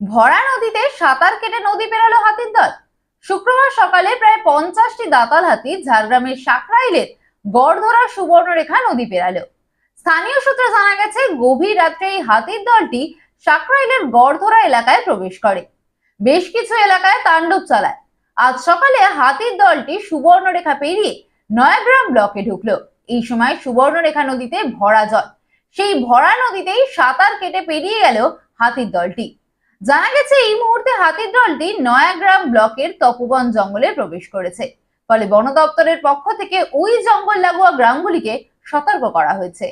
ভরা নদীতে সাঁতার কেটে নদী পেরোলো হাতির দল। শুক্রবার সকালে প্রায় পঞ্চাশটি দাতাল হাতি ঝাড়গ্রামের সাকরাইলের গড়ধরা সুবর্ণরেখা নদী পেরালো। স্থানীয় সূত্রে জানা গেছে, গভীর রাত্রে এই হাতির দলটি সাকরাইলের গড়ধরা এলাকায় প্রবেশ করে। বেশ কিছু এলাকায় তাণ্ডব চালায়। আজ সকালে হাতির দলটি সুবর্ণরেখা পেরিয়ে নয়াগ্রাম ব্লকে ঢুকলো। এই সময় সুবর্ণরেখা নদীতে ভরা জল। সেই ভরা নদীতেই সাঁতার কেটে পেরিয়ে গেল হাতির দলটি। জানা গেছে, এই মুহূর্তে হাতির দলটি নয়াগ্রাম ব্লকের তপোবন জঙ্গলে প্রবেশ করেছে। ফলে বন দপ্তরের পক্ষ থেকে ওই জঙ্গল লাগোয়া গ্রামগুলিকে সতর্ক করা হয়েছে।